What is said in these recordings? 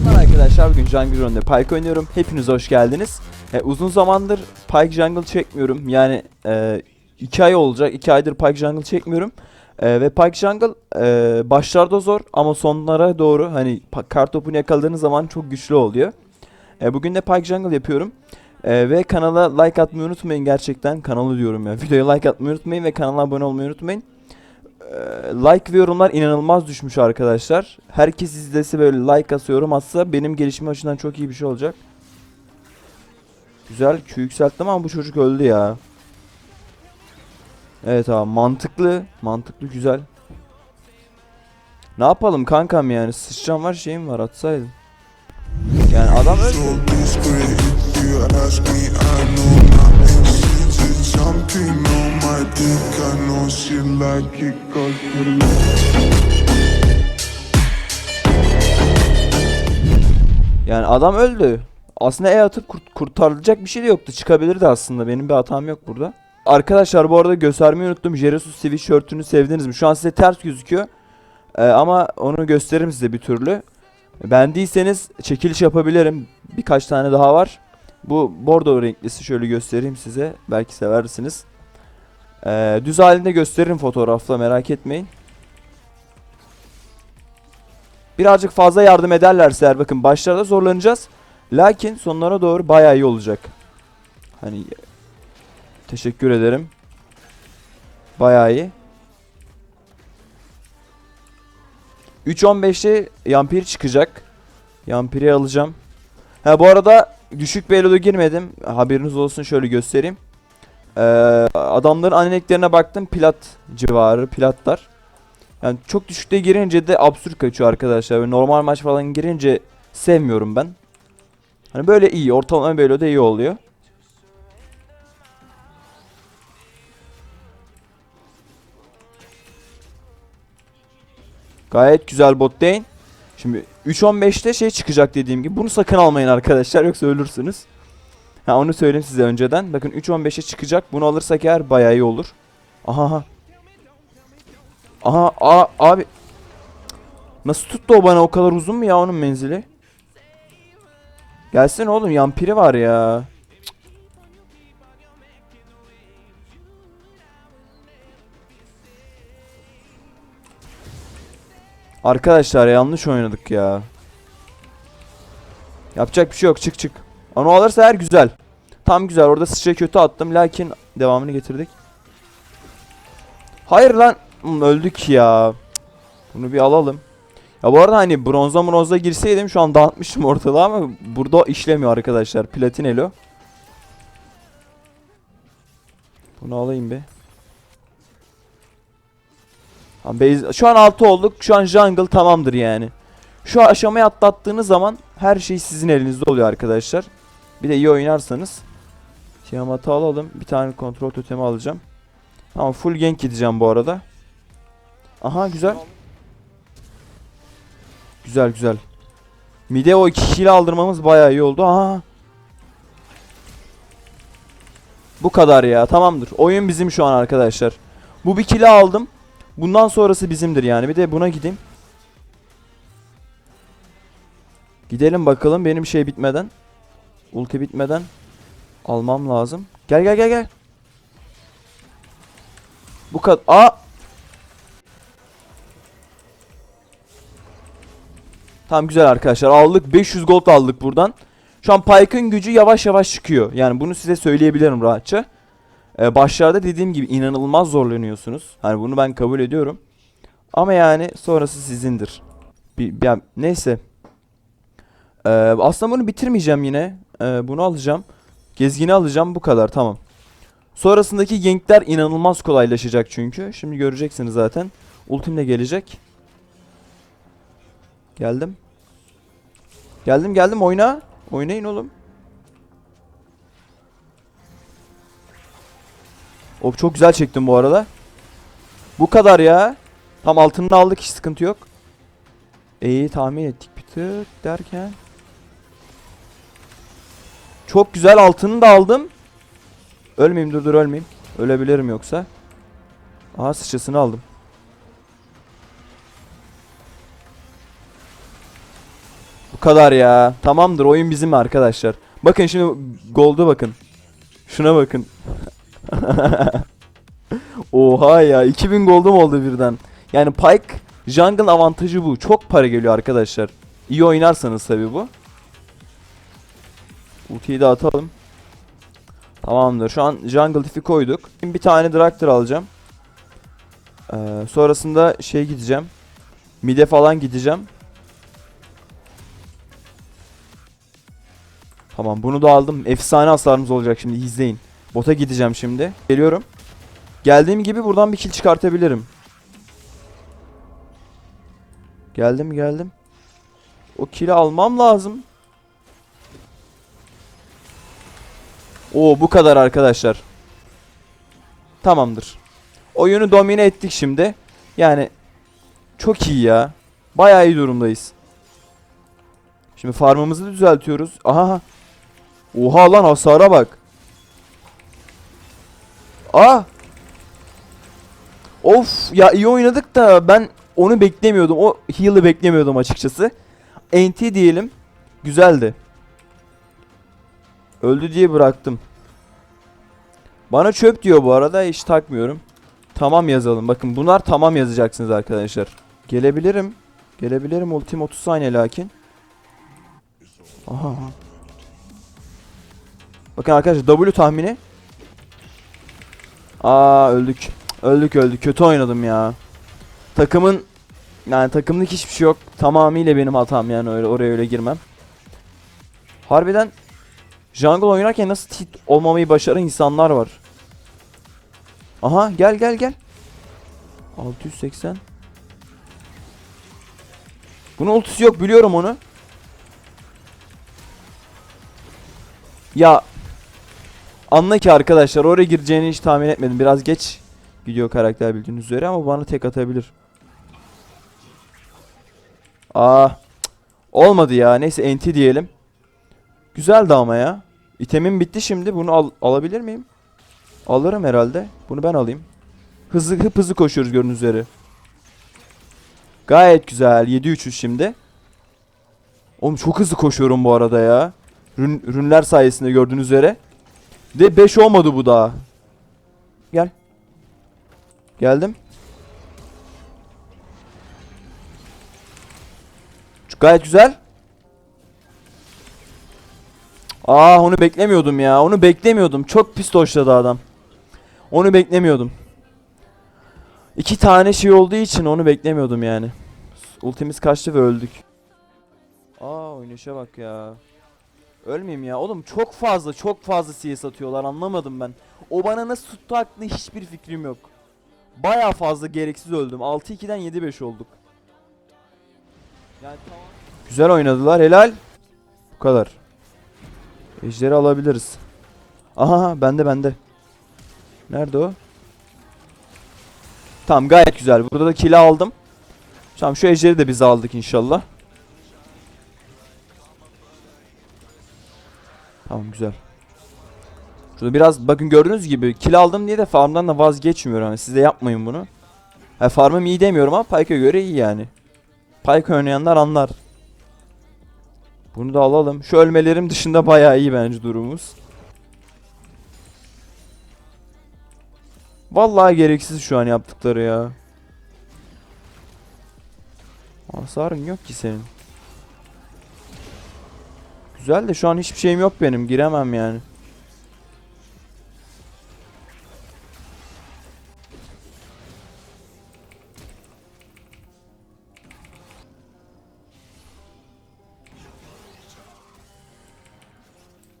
Selamlar arkadaşlar bugün Jungle Run'da Pyke oynuyorum. Hepiniz hoş geldiniz. E, uzun zamandır Pyke Jungle çekmiyorum. Yani 2 ay olacak. 2 aydır Pyke Jungle çekmiyorum. E, ve Pyke Jungle e, başlarda zor ama sonlara doğru hani kartopunu yakaladığınız zaman çok güçlü oluyor. E, bugün de Pyke Jungle yapıyorum. E, ve kanala like atmayı unutmayın gerçekten. Kanalı diyorum ya. Videoya like atmayı unutmayın ve kanala abone olmayı unutmayın. E, like ve yorumlar inanılmaz düşmüş arkadaşlar. Herkes izlese böyle like atsa yorum atsa benim gelişim açısından çok iyi bir şey olacak. Güzel Q yükselttim ama bu çocuk öldü ya. Evet abi mantıklı. Mantıklı güzel. Ne yapalım kankam yani sıçacağım var şeyim var atsaydım. Yani adam öldü. Champion on my dick. I know she like it 'cause you Yani adam öldü. Aslında E atıp kurt kurtarılacak bir şey de yoktu. Çıkabilirdi aslında. Benim bir hatam yok burada. Arkadaşlar bu arada göstermeyi unuttum. Jeresus sweatshirt'ünü sevdiniz mi? Şu an size ters gözüküyor. Ee, ama onu gösteririm size bir türlü. Beğendiyseniz çekiliş yapabilirim. Birkaç tane daha var. Bu bordo renklisi şöyle göstereyim size. Belki seversiniz. Ee, düz halinde gösteririm fotoğrafla merak etmeyin. Birazcık fazla yardım ederlerse eğer bakın başlarda zorlanacağız. Lakin sonlara doğru bayağı iyi olacak. Hani teşekkür ederim. Bayağı iyi. 3.15'te Yampir çıkacak. Yampir'i alacağım. Ha bu arada düşük bir girmedim. Haberiniz olsun şöyle göstereyim. Ee, adamların aneneklerine baktım. Plat civarı. Platlar. Yani çok düşükte girince de absürt kaçıyor arkadaşlar. Böyle normal maç falan girince sevmiyorum ben. Hani böyle iyi. Ortalama de iyi oluyor. Gayet güzel bot lane. Şimdi 3.15'te şey çıkacak dediğim gibi. Bunu sakın almayın arkadaşlar yoksa ölürsünüz. Ha onu söyleyeyim size önceden. Bakın 3.15'e çıkacak. Bunu alırsak eğer bayağı iyi olur. Aha aha. A, abi. Nasıl tuttu o bana o kadar uzun mu ya onun menzili? Gelsin oğlum yampiri var ya. Arkadaşlar yanlış oynadık ya. Yapacak bir şey yok çık çık. Onu alırsa her güzel. Tam güzel orada sıçra kötü attım lakin devamını getirdik. Hayır lan öldük ya. Bunu bir alalım. Ya bu arada hani bronza bronza girseydim şu an dağıtmıştım ortalığı ama burada işlemiyor arkadaşlar. Platin elo. Bunu alayım bir. Şu an 6 olduk. Şu an jungle tamamdır yani. Şu aşamayı atlattığınız zaman her şey sizin elinizde oluyor arkadaşlar. Bir de iyi oynarsanız. Tiamat'ı alalım. Bir tane kontrol totemi alacağım. Tamam full gank gideceğim bu arada. Aha güzel. Güzel güzel. Mide o iki kişiyle aldırmamız bayağı iyi oldu. Aha. Bu kadar ya tamamdır. Oyun bizim şu an arkadaşlar. Bu bir kilo aldım. Bundan sonrası bizimdir yani. Bir de buna gideyim. Gidelim bakalım benim şey bitmeden. Ulti bitmeden. Almam lazım. Gel gel gel gel. Bu kadar. Aa! Tamam güzel arkadaşlar aldık 500 gold aldık buradan. Şu an Pyke'ın gücü yavaş yavaş çıkıyor. Yani bunu size söyleyebilirim rahatça. Ee, başlarda dediğim gibi inanılmaz zorlanıyorsunuz. Hani bunu ben kabul ediyorum. Ama yani sonrası sizindir. Bir, bir- neyse. Ee, aslında bunu bitirmeyeceğim yine. Ee, bunu alacağım. Gezgini alacağım bu kadar tamam. Sonrasındaki gankler inanılmaz kolaylaşacak çünkü. Şimdi göreceksiniz zaten. Ultim de gelecek. Geldim. Geldim geldim oyna. Oynayın oğlum. Of çok güzel çektim bu arada. Bu kadar ya. Tam altını aldık hiç sıkıntı yok. İyi tahmin ettik bir tık derken. Çok güzel altını da aldım. Ölmeyeyim dur dur ölmeyeyim. Ölebilirim yoksa. Aha sıçrasını aldım. Bu kadar ya. Tamamdır oyun bizim arkadaşlar. Bakın şimdi golda bakın. Şuna bakın. Oha ya 2000 gold'um oldu birden. Yani Pyke jungle avantajı bu. Çok para geliyor arkadaşlar. İyi oynarsanız tabi bu. Ultiyi de atalım. Tamamdır. Şu an jungle tipi koyduk. Şimdi bir tane Draktar alacağım. Ee, sonrasında şey gideceğim. Mide falan gideceğim. Tamam bunu da aldım. Efsane hasarımız olacak şimdi izleyin. Bota gideceğim şimdi. Geliyorum. Geldiğim gibi buradan bir kill çıkartabilirim. Geldim geldim. O kill'i almam lazım. Oo bu kadar arkadaşlar. Tamamdır. Oyunu domine ettik şimdi. Yani çok iyi ya. Bayağı iyi durumdayız. Şimdi farmımızı düzeltiyoruz. Aha. Oha lan hasara bak. Aa. Of ya iyi oynadık da ben onu beklemiyordum. O heal'ı beklemiyordum açıkçası. NT diyelim. Güzeldi. Öldü diye bıraktım. Bana çöp diyor bu arada hiç takmıyorum. Tamam yazalım. Bakın bunlar tamam yazacaksınız arkadaşlar. Gelebilirim. Gelebilirim ultim 30 saniye lakin. Aha. Bakın arkadaşlar W tahmini. Aa öldük. Öldük öldük. Kötü oynadım ya. Takımın yani takımlık hiçbir şey yok. Tamamıyla benim hatam yani öyle oraya öyle girmem. Harbiden jungle oynarken nasıl tit olmamayı başaran insanlar var. Aha gel gel gel. 680. Bunun ultisi yok biliyorum onu. Ya anla ki arkadaşlar oraya gireceğini hiç tahmin etmedim. Biraz geç gidiyor karakter bildiğiniz üzere ama bana tek atabilir. Aa cık, olmadı ya. Neyse NT diyelim. Güzeldi ama ya. İtemim bitti şimdi. Bunu al alabilir miyim? Alırım herhalde. Bunu ben alayım. Hızlı hıp hızlı koşuyoruz gördüğünüz üzere. Gayet güzel. 7-3'üz şimdi. Oğlum çok hızlı koşuyorum bu arada ya. Rün, rünler sayesinde gördüğünüz üzere. De 5 olmadı bu daha. Gel. Geldim. Gayet güzel. Aa onu beklemiyordum ya. Onu beklemiyordum. Çok pis doşladı adam. Onu beklemiyordum. İki tane şey olduğu için onu beklemiyordum yani. Ultimiz kaçtı ve öldük. Aa oynayışa bak ya. Ölmeyeyim ya. Oğlum çok fazla çok fazla CS atıyorlar anlamadım ben. O bana nasıl tuttu hakkında hiçbir fikrim yok. Baya fazla gereksiz öldüm. 6-2'den 7-5 olduk. Yani tamam. Güzel oynadılar helal. Bu kadar. Ejderi alabiliriz. Aha bende bende. Nerede o? Tamam gayet güzel. Burada da kill aldım. Tamam şu ejderi de biz aldık inşallah. Tamam güzel. Şurada biraz bakın gördüğünüz gibi kill aldım diye de farmdan da vazgeçmiyorum. Hani siz de yapmayın bunu. Ha, farmım iyi demiyorum ama Pyke'a göre iyi yani. Pyke oynayanlar anlar. Bunu da alalım. Şu ölmelerim dışında bayağı iyi bence durumumuz. Vallahi gereksiz şu an yaptıkları ya. Hasarın yok ki senin. Güzel de şu an hiçbir şeyim yok benim. Giremem yani.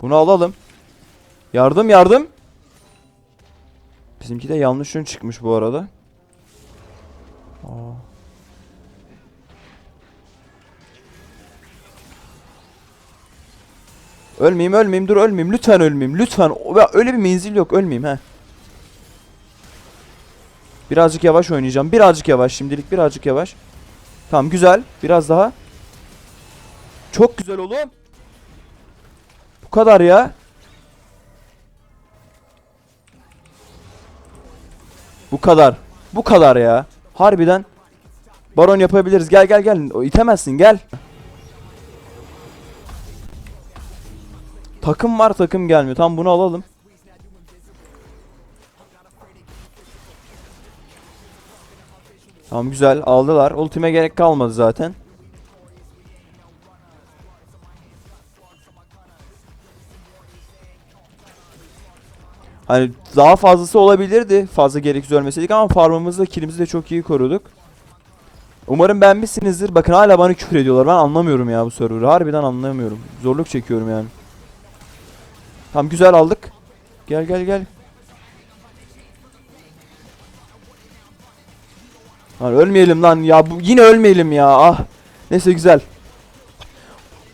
Bunu alalım. Yardım yardım. Bizimki de yanlış yön çıkmış bu arada. Aa. Ölmeyeyim ölmeyeyim dur ölmeyeyim lütfen ölmeyeyim lütfen öyle bir menzil yok ölmeyeyim he. Birazcık yavaş oynayacağım birazcık yavaş şimdilik birazcık yavaş. Tamam güzel biraz daha. Çok güzel oğlum. Bu kadar ya. Bu kadar. Bu kadar ya. Harbiden baron yapabiliriz. Gel gel gel. İtemezsin gel. Takım var takım gelmiyor. Tamam bunu alalım. Tamam güzel aldılar. Ultime gerek kalmadı zaten. Hani daha fazlası olabilirdi. Fazla gereksiz ölmeseydik ama farmımızla killimizi de çok iyi koruduk. Umarım beğenmişsinizdir. Bakın hala bana küfür ediyorlar. Ben anlamıyorum ya bu server'ı. Harbiden anlamıyorum. Zorluk çekiyorum yani. Tamam güzel aldık. Gel gel gel. Lan ölmeyelim lan ya. Bu, yine ölmeyelim ya. Ah. Neyse güzel.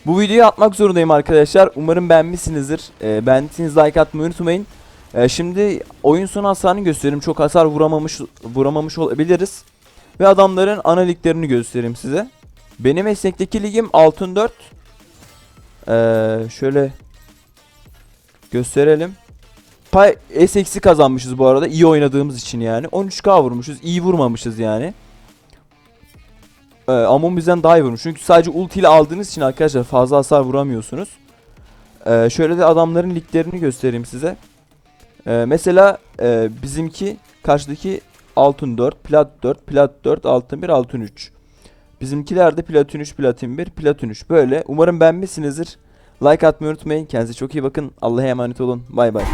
Bu videoyu atmak zorundayım arkadaşlar. Umarım beğenmişsinizdir. Ee, beğendiyseniz like atmayı unutmayın. Ee, şimdi oyun sonu hasarını göstereyim. Çok hasar vuramamış vuramamış olabiliriz. Ve adamların ana liglerini göstereyim size. Benim esnekteki ligim altın 4. Ee, şöyle gösterelim. Pay S eksi kazanmışız bu arada. iyi oynadığımız için yani. 13k vurmuşuz. iyi vurmamışız yani. Ee, Amon bizden daha iyi vurmuş. Çünkü sadece ulti ile aldığınız için arkadaşlar fazla hasar vuramıyorsunuz. Ee, şöyle de adamların liglerini göstereyim size. Ee, mesela e, bizimki karşıdaki altın 4, plat 4, plat 4, altın 1, altın 3. Bizimkiler de platin 3, platin 1, platin 3. Böyle. Umarım beğenmişsinizdir. Like atmayı unutmayın. Kendinize çok iyi bakın. Allah'a emanet olun. Bay bay.